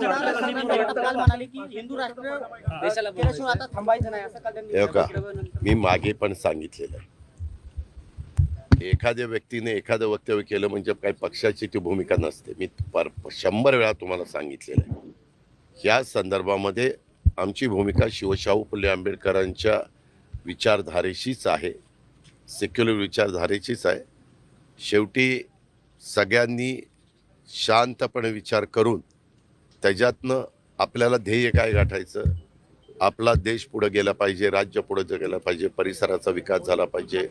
काल म्हणाले की हिंदू राष्ट्र केल्याशिवाय आता थांबायचं नाही असं काल त्यांनी हे का सभागृहानंतर- मी मागे पण सांगितलेलं आहे. एखाद्या व्यक्तीने एखादं वक्तव्य केलं म्हणजे काही पक्षाची ती भूमिका नसते. मी पर शंभर वेळा तुम्हाला सांगितलेलं आहे. या संदर्भामध्ये आमची भूमिका शिवशाहू फुले आंबेडकरांच्या विचारधारेशीच आहे. सेक्युलर विचारधारेचीच आहे. शेवटी सगळ्यांनी शांतपणे विचार करून त्याच्यातनं आपल्याला ध्येय काय गाठायचं? आपला देश पुढे गेला पाहिजे राज्य पुढे गेलं पाहिजे परिसराचा विकास झाला पाहिजे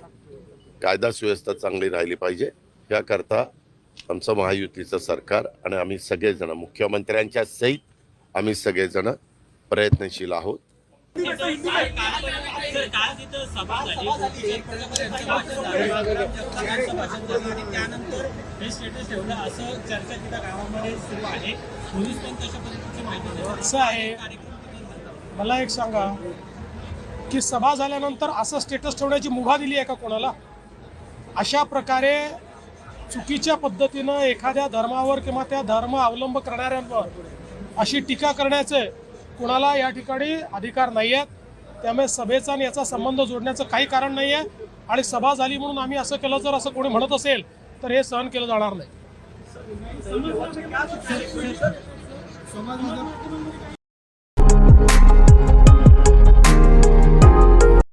कायदा सुव्यवस्था चांगली राहिली पाहिजे याकरता आमचं महायुतीचं सरकार आणि आम्ही सगळेजण मुख्यमंत्र्यांच्या सहित आम्ही सगळेजण प्रयत्नशील आहोत. सर काल तिथं सभा झाली मोदी यांचं भाषण झालं. आणि त्यानंतर हे स्टेटस ठेवलं असं चर्चा तिथं गावामध्ये सुरू आहे. पोलीस पण तशा पद्धतीची माहिती देतात. असं आहे. कार्यक्रम तिथे झाला. मला एक सांगा की सभा झाल्यानंतर असं स्टेटस ठेवण्याची मुभा दिली आहे का कोणाला? अशा प्रकारे चुकीच्या पद्धतीनं एखाद्या धर्मावर किंवा त्या धर्म अवलंब करणाऱ्यांवर अशी टीका करण्याचे कुणाला या ठिकाणी अधिकार नाही आहेत त्यामुळे सभेचा आणि याचा संबंध जोडण्याचं काही कारण नाही आहे आणि सभा झाली म्हणून आम्ही असं केलं जर असं कोणी म्हणत असेल तर हे सहन केलं जाणार नाही.